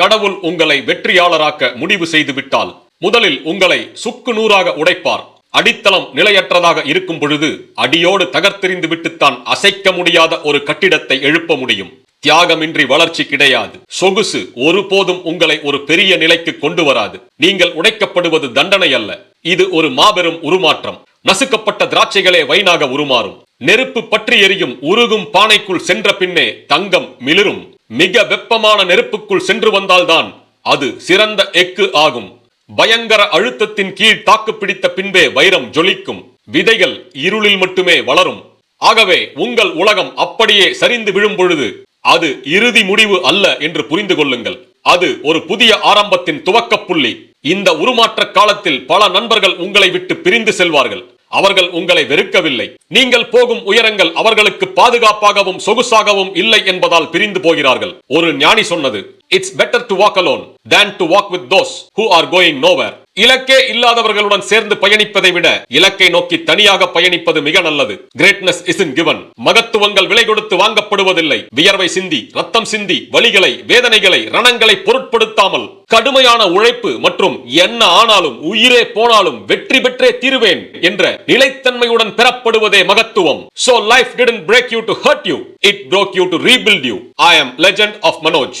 கடவுள் உங்களை வெற்றியாளராக்க முடிவு செய்து விட்டால் முதலில் உங்களை சுக்கு நூறாக உடைப்பார். அடித்தளம் நிலையற்றதாக இருக்கும் பொழுது அடியோடு தகர்த்தெறிந்து விட்டுத்தான் அசைக்க முடியாத ஒரு கட்டிடத்தை எழுப்ப முடியும். தியாகமின்றி வளர்ச்சி கிடையாது. சொகுசு ஒருபோதும் உங்களை ஒரு பெரிய நிலைக்கு கொண்டு வராது. நீங்கள் உடைக்கப்படுவது தண்டனை அல்ல. இது ஒரு மாபெரும் உருமாற்றம். நசுக்கப்பட்ட திராட்சைகளே வைனாக உருமாறும். நெருப்பு பற்றி எரியும் உருகும் பானைக்குள் சென்ற பின்னே தங்கம் மிளிரும். மிக வெப்பமான நெருப்புக்குள் சென்று வந்தால்தான் அது சிறந்த எக்கு ஆகும். பயங்கர அழுத்தத்தின் கீழ் தாக்கு பிடித்த பின்பே வைரம் ஜொலிக்கும். விதைகள் இருளில் மட்டுமே வளரும். ஆகவே உங்கள் உலகம் அப்படியே சரிந்து விழும் பொழுது அது இறுதி முடிவு அல்ல என்று புரிந்து கொள்ளுங்கள். அது ஒரு புதிய ஆரம்பத்தின் துவக்க புள்ளி. இந்த உருமாற்ற காலத்தில் பல நண்பர்கள் உங்களை விட்டு பிரிந்து செல்வார்கள். அவர்கள் உங்களை வெறுக்கவில்லை. நீங்கள் போகும் உயரங்கள் அவர்களுக்கு பாதுகாப்பாகவும் சொகுசாகவும் இல்லை என்பதால் பிரிந்து போகிறார்கள். ஒரு ஞானி சொன்னது it's better to walk alone than to walk with those who are going nowhere இலக்கே இல்லாதவர்களுடன் சேர்ந்து பயணிப்பதை விட இலக்கை நோக்கி தனியாக பயணிப்பது மிக நல்லது. கிரேட்னஸ் இஸ் இன் கிவன் மகத்துவங்கள் விலை கொடுத்து வாங்கப்படுவதில்லை. வியர்வை சிந்தி ரத்தம் சிந்தி வலிகளை வேதனைகளை ரணங்களை பொருட்படுத்தாமல் கடுமையான உழைப்பு மற்றும் என்ன ஆனாலும் உயிரே போனாலும் வெற்றி பெற்றே தீருவேன் என்ற நிலைத்தன்மையுடன் பெறப்படுவதே மகத்துவம். So life didn't break you to hurt you. It broke you to rebuild you. I am legend of manoj.